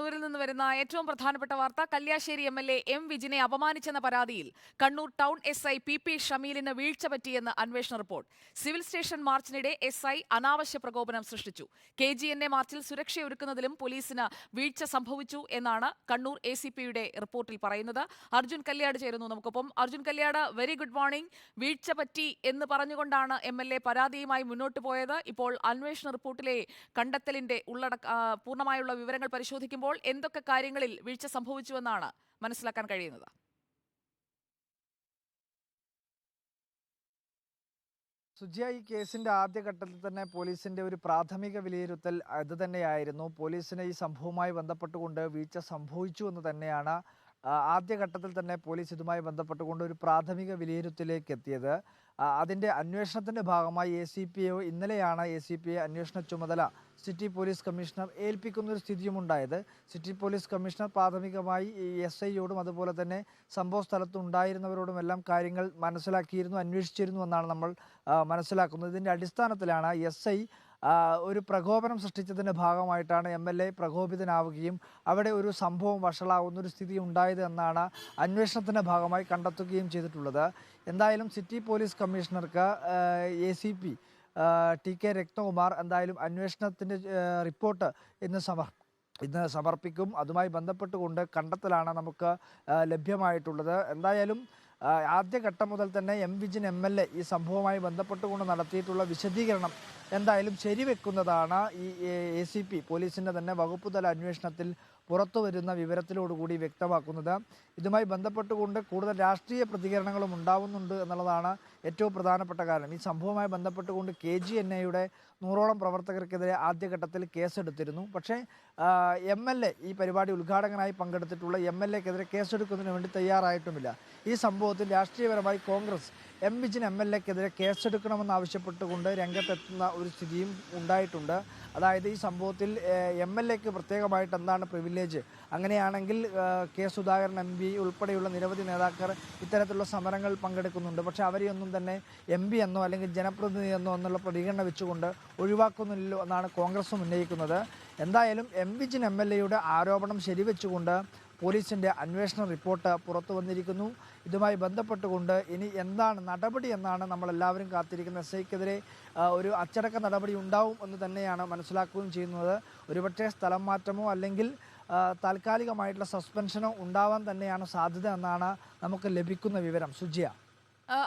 കണ്ണൂരിൽ നിന്ന് വരുന്ന ഏറ്റവും പ്രധാനപ്പെട്ട വാർത്ത Kalliasseri M L A M വിജിനെ അപമാനിച്ചെന്ന പരാതിയിൽ Kannur town S I P P ഷമീലിന് വീഴ്ച പറ്റിയെന്ന് അന്വേഷണ റിപ്പോർട്ട്. സിവിൽ സ്റ്റേഷൻ മാർച്ചിനിടെ എസ് ഐ അനാവശ്യ പ്രകോപനം സൃഷ്ടിച്ചു. കെ ജി എൻ എ മാർച്ചിൽ സുരക്ഷയൊരുക്കുന്നതിലും പോലീസിന് വീഴ്ച സംഭവിച്ചു എന്നാണ് കണ്ണൂർ എ സി പിയുടെ റിപ്പോർട്ടിൽ പറയുന്നത്. അർജുൻ കല്യാട് ചേരുന്നു നമുക്കൊപ്പം. Arjun Kalliad very good morning വീഴ്ച പറ്റി എന്ന് പറഞ്ഞുകൊണ്ടാണ് എം എൽ എ പരാതിയുമായി മുന്നോട്ട് പോയത്. ഇപ്പോൾ അന്വേഷണ റിപ്പോർട്ടിലെ കണ്ടെത്തലിന്റെ ഉള്ളടക്ക പൂർണമായുള്ള വിവരങ്ങൾ പരിശോധിക്കുമ്പോൾ എന്തൊക്കെ കാര്യങ്ങളിൽ വീഴ്ച സംഭവിച്ചുവെന്നാണ് മനസ്സിലാക്കാൻ കഴിയുന്നത്? സുജിയ ഈ കേസിന്റെ ആദ്യഘട്ടത്തിൽ തന്നെ പോലീസിന്റെ ഒരു പ്രാഥമിക വിലയിരുത്തൽ അത് തന്നെയായിരുന്നു. പോലീസിന് ഈ സംഭവവുമായി ബന്ധപ്പെട്ടുകൊണ്ട് വീഴ്ച സംഭവിച്ചു എന്ന് തന്നെയാണ് ആദ്യഘട്ടത്തിൽ തന്നെ പോലീസ് ഇതുമായി ബന്ധപ്പെട്ടുകൊണ്ട് ഒരു പ്രാഥമിക വിലയിരുത്തലിലേക്ക് എത്തിയത്. അതിന്റെ അന്വേഷണത്തിന്റെ ഭാഗമായി എ സി പി ഇന്നലെയാണ് എ സി പി അന്വേഷണ ചുമതല സിറ്റി പോലീസ് കമ്മീഷണർ ഏൽപ്പിക്കുന്ന ഒരു സ്ഥിതിയും ഉണ്ടായത് സിറ്റി പോലീസ് കമ്മീഷണർ പ്രാഥമികമായി എസ് ഐയോടും അതുപോലെ തന്നെ സംഭവ സ്ഥലത്തുണ്ടായിരുന്നവരോടും എല്ലാം കാര്യങ്ങൾ മനസ്സിലാക്കിയിരുന്നു അന്വേഷിച്ചിരുന്നു എന്നാണ് നമ്മൾ മനസ്സിലാക്കുന്നത്. ഇതിന്റെ അടിസ്ഥാനത്തിലാണ് എസ് ഐ ഒരു പ്രകോപനം സൃഷ്ടിച്ചതിന്റെ ഭാഗമായിട്ടാണ് എം എൽ എ പ്രകോപിതനാവുകയും അവിടെ ഒരു സംഭവം വഷളാവുന്ന ഒരു സ്ഥിതി ഉണ്ടായത് എന്നാണ് അന്വേഷണത്തിന്റെ ഭാഗമായി കണ്ടെത്തുകയും ചെയ്തിട്ടുള്ളത്. എന്തായാലും സിറ്റി പോലീസ് കമ്മീഷണർക്ക് A C P T K Ratnakumar എന്തായാലും അന്വേഷണത്തിന്റെ റിപ്പോർട്ട് ഇന്ന് സമർ ഇന്ന് സമർപ്പിക്കും. അതുമായി ബന്ധപ്പെട്ടുകൊണ്ട് കണ്ടെത്തലാണ് നമുക്ക് ലഭ്യമായിട്ടുള്ളത്. എന്തായാലും ആദ്യഘട്ടം മുതൽ തന്നെ M Vijin M L A ഈ സംഭവവുമായി ബന്ധപ്പെട്ടുകൊണ്ട് നടത്തിയിട്ടുള്ള വിശദീകരണം എന്തായാലും ശരിവെക്കുന്നതാണ് ഈ എ സി പി പോലീസിന്റെ തന്നെ വകുപ്പുതല അന്വേഷണത്തിൽ പുറത്തു വരുന്ന വിവരത്തിലോടുകൂടി വ്യക്തമാക്കുന്നത്. ഇതുമായി ബന്ധപ്പെട്ടുകൊണ്ട് കൂടുതൽ രാഷ്ട്രീയ പ്രതികരണങ്ങളും ഉണ്ടാവുന്നുണ്ട് എന്നുള്ളതാണ് ഏറ്റവും പ്രധാനപ്പെട്ട കാരണം. ഈ സംഭവവുമായി ബന്ധപ്പെട്ടുകൊണ്ട് കെ ജി എൻ എയുടെ നൂറോളം പ്രവർത്തകർക്കെതിരെ ആദ്യഘട്ടത്തിൽ കേസെടുത്തിരുന്നു. പക്ഷേ എം എൽ എ ഈ പരിപാടി ഉദ്ഘാടകനായി പങ്കെടുത്തിട്ടുള്ള എം എൽ എക്കെതിരെ കേസെടുക്കുന്നതിന് വേണ്ടി തയ്യാറായിട്ടുമില്ല. ഈ സംഭവത്തിൽ രാഷ്ട്രീയപരമായി Congress M Vijin M L എക്കെതിരെ കേസെടുക്കണമെന്ന് ആവശ്യപ്പെട്ടുകൊണ്ട് രംഗത്തെത്തുന്ന ഒരു സ്ഥിതിയും ഉണ്ടായിട്ടുണ്ട്. അതായത് ഈ സംഭവത്തിൽ എം എൽ എക്ക് പ്രത്യേകമായിട്ട് എന്താണ് പ്രിവിലേജ് അങ്ങനെയാണെങ്കിൽ കെ സുധാകരൻ എം പി ഉൾപ്പെടെയുള്ള നിരവധി നേതാക്കൾ ഇത്തരത്തിലുള്ള സമരങ്ങൾ പങ്കെടുക്കുന്നുണ്ട്. പക്ഷേ അവരെയൊന്നും തന്നെ എം പി എന്നോ അല്ലെങ്കിൽ ജനപ്രതിനിധി എന്നോ എന്നുള്ള പ്രതികരണം വെച്ചുകൊണ്ട് ഒഴിവാക്കുന്നില്ലല്ലോ എന്നാണ് കോൺഗ്രസും ഉന്നയിക്കുന്നത്. എന്തായാലും എം വിജിൻ എം എൽ എയുടെ ആരോപണം ശരിവെച്ചുകൊണ്ട് പോലീസിന്റെ അന്വേഷണ റിപ്പോർട്ട് പുറത്തു വന്നിരിക്കുന്നു. ഇതുമായി ബന്ധപ്പെട്ടുകൊണ്ട് ഇനി എന്താണ് നടപടി എന്നാണ് നമ്മളെല്ലാവരും കാത്തിരിക്കുന്ന എസ് ഐക്കെതിരെ ഒരു അച്ചടക്ക നടപടി ഉണ്ടാവും എന്ന് തന്നെയാണ് മനസ്സിലാക്കുകയും ചെയ്യുന്നത്. ഒരുപക്ഷെ സ്ഥലം മാറ്റമോ അല്ലെങ്കിൽ താൽക്കാലികമായിട്ടുള്ള സസ്പെൻഷനോ ഉണ്ടാവാൻ തന്നെയാണ് സാധ്യത എന്നാണ് നമുക്ക് ലഭിക്കുന്ന വിവരം. സുജിയ.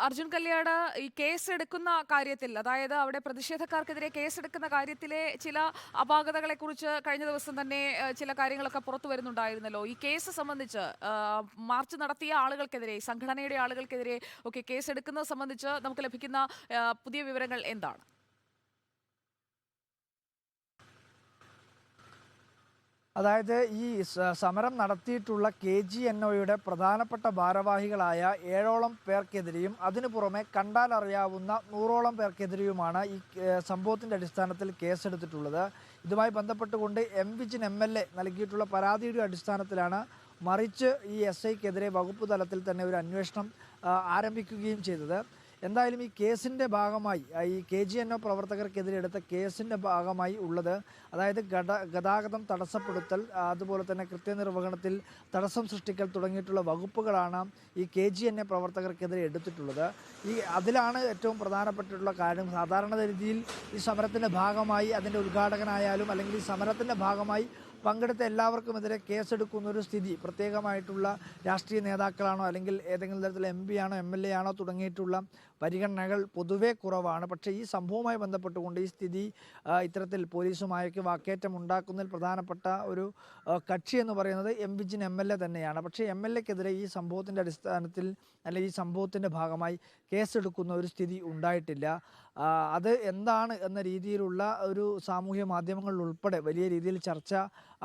അർജുൻ കല്യാട് ഈ കേസ് എടുക്കുന്ന കാര്യത്തിൽ അതായത് അവിടെ പ്രതിഷേധക്കാർക്കെതിരെ കേസെടുക്കുന്ന കാര്യത്തിലെ ചില അപാകതകളെ കുറിച്ച് കഴിഞ്ഞ ദിവസം തന്നെ ചില കാര്യങ്ങളൊക്കെ പുറത്തു വരുന്നുണ്ടായിരുന്നല്ലോ. ഈ കേസ് സംബന്ധിച്ച് മാർച്ച് നടത്തിയ ആളുകൾക്കെതിരെ സംഘടനയുടെ ആളുകൾക്കെതിരെ ഒക്കെ കേസെടുക്കുന്നത് സംബന്ധിച്ച് നമുക്ക് ലഭിക്കുന്ന പുതിയ വിവരങ്ങൾ എന്താണ്? അതായത് ഈ സമരം നടത്തിയിട്ടുള്ള കെ ജി എൻ ഒയുടെ പ്രധാനപ്പെട്ട ഭാരവാഹികളായ ഏഴോളം പേർക്കെതിരെയും അതിനു പുറമെ കണ്ടാൽ അറിയാവുന്ന നൂറോളം പേർക്കെതിരെയുമാണ് ഈ സംഭവത്തിന്റെ അടിസ്ഥാനത്തിൽ കേസെടുത്തിട്ടുള്ളത്. ഇതുമായി ബന്ധപ്പെട്ടുകൊണ്ട് M Vijin M L A നൽകിയിട്ടുള്ള പരാതിയുടെ അടിസ്ഥാനത്തിലാണ് മറിച്ച് ഈ എസ് ഐക്കെതിരെ വകുപ്പ് തലത്തിൽ തന്നെ ഒരു അന്വേഷണം ആരംഭിക്കുകയും ചെയ്തത്. എന്തായാലും ഈ കേസിന്റെ ഭാഗമായി ഈ കെ ജി എൻ ഒ പ്രവർത്തകർക്കെതിരെ എടുത്ത കേസിന്റെ ഭാഗമായി ഉള്ളത് അതായത് ഗത ഗതാഗതം തടസ്സപ്പെടുത്തൽ അതുപോലെ തന്നെ കൃത്യനിർവഹണത്തിൽ തടസ്സം സൃഷ്ടിക്കൽ തുടങ്ങിയിട്ടുള്ള വകുപ്പുകളാണ് ഈ കെ ജി എൻ എ പ്രവർത്തകർക്കെതിരെ എടുത്തിട്ടുള്ളത്. ഈ അതിലാണ് ഏറ്റവും പ്രധാനപ്പെട്ടിട്ടുള്ള കാര്യം. സാധാരണ രീതിയിൽ ഈ സമരത്തിന്റെ ഭാഗമായി അതിന്റെ ഉദ്ഘാടകനായാലും അല്ലെങ്കിൽ ഈ സമരത്തിന്റെ ഭാഗമായി പങ്കെടുത്ത എല്ലാവർക്കുമെതിരെ കേസെടുക്കുന്ന ഒരു സ്ഥിതി. പ്രത്യേകമായിട്ടുള്ള രാഷ്ട്രീയ നേതാക്കളാണോ അല്ലെങ്കിൽ ഏതെങ്കിലും തരത്തിലുള്ള എം പി ആണോ എം എൽ എ ആണോ തുടങ്ങിയിട്ടുള്ള പരിഗണനകൾ പൊതുവെ കുറവാണ്. പക്ഷേ ഈ സംഭവവുമായി ബന്ധപ്പെട്ടുകൊണ്ട് ഈ സ്ഥിതി ഇത്തരത്തിൽ പോലീസുമായൊക്കെ വാക്കേറ്റം ഉണ്ടാക്കുന്നതിൽ പ്രധാനപ്പെട്ട ഒരു കക്ഷി എന്ന് പറയുന്നത് M Vijin M L A തന്നെയാണ്. പക്ഷേ എം എൽ എക്കെതിരെ ഈ സംഭവത്തിന്റെ അടിസ്ഥാനത്തിൽ അല്ലെങ്കിൽ ഈ സംഭവത്തിന്റെ ഭാഗമായി കേസെടുക്കുന്ന ഒരു സ്ഥിതി ഉണ്ടായിട്ടില്ല. അത് എന്താണ് എന്ന രീതിയിലുള്ള ഒരു സാമൂഹ്യ മാധ്യമങ്ങളിൽ ഉൾപ്പെടെ വലിയ രീതിയിൽ ചർച്ച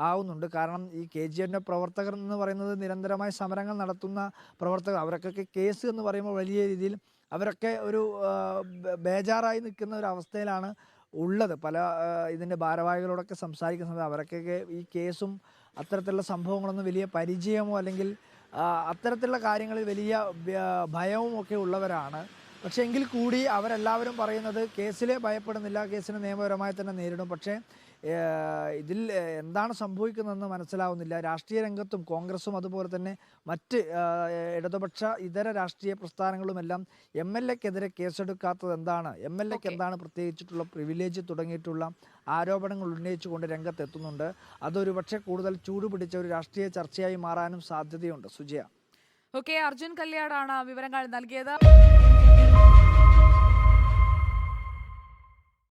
ആവുന്നുണ്ട്. കാരണം ഈ കെ ജി എന്റെ പ്രവർത്തകർ എന്ന് പറയുന്നത് നിരന്തരമായ സമരങ്ങൾ നടത്തുന്ന പ്രവർത്തകർ അവരൊക്കെ കേസ് എന്ന് പറയുമ്പോൾ വലിയ രീതിയിൽ അവരൊക്കെ ഒരു ബേജാറായി നിൽക്കുന്ന ഒരു അവസ്ഥയിലാണ് ഉള്ളത്. പല ഇതിന്റെ ഭാരവാഹികളോടൊക്കെ സംസാരിക്കുന്ന സമയത്ത് അവരൊക്കെ ഈ കേസും അത്തരത്തിലുള്ള സംഭവങ്ങളൊന്നും വലിയ പരിചയമോ അല്ലെങ്കിൽ അത്തരത്തിലുള്ള കാര്യങ്ങളിൽ വലിയ ഭയവും ഒക്കെ ഉള്ളവരാണ്. പക്ഷേ എങ്കിൽ കൂടി അവരെല്ലാവരും പറയുന്നത് കേസിലെ ഭയപ്പെടുന്നില്ല കേസിനെ നിയമപരമായി തന്നെ നേരിടും. പക്ഷേ ഇതിൽ എന്താണ് സംഭവിക്കുന്നതെന്ന് മനസ്സിലാവുന്നില്ല. രാഷ്ട്രീയ രംഗത്തും കോൺഗ്രസും അതുപോലെ തന്നെ മറ്റ് ഇടതുപക്ഷ ഇതര രാഷ്ട്രീയ പ്രസ്ഥാനങ്ങളുമെല്ലാം എം എൽ എക്കെതിരെ കേസെടുക്കാത്തത് എന്താണ്? എം എൽ എക്ക് എന്താണ് പ്രത്യേകിച്ചിട്ടുള്ള പ്രിവിലേജ് തുടങ്ങിയിട്ടുള്ള ആരോപണങ്ങൾ ഉന്നയിച്ചുകൊണ്ട് രംഗത്തെത്തുന്നുണ്ട്. അതൊരു പക്ഷേ കൂടുതൽ ചൂടുപിടിച്ച ഒരു രാഷ്ട്രീയ ചർച്ചയായി മാറാനും സാധ്യതയുണ്ട്. സുജയ. ഓക്കെ അർജുൻ കല്യാടാണ് വിവരങ്ങൾ നൽകിയത്.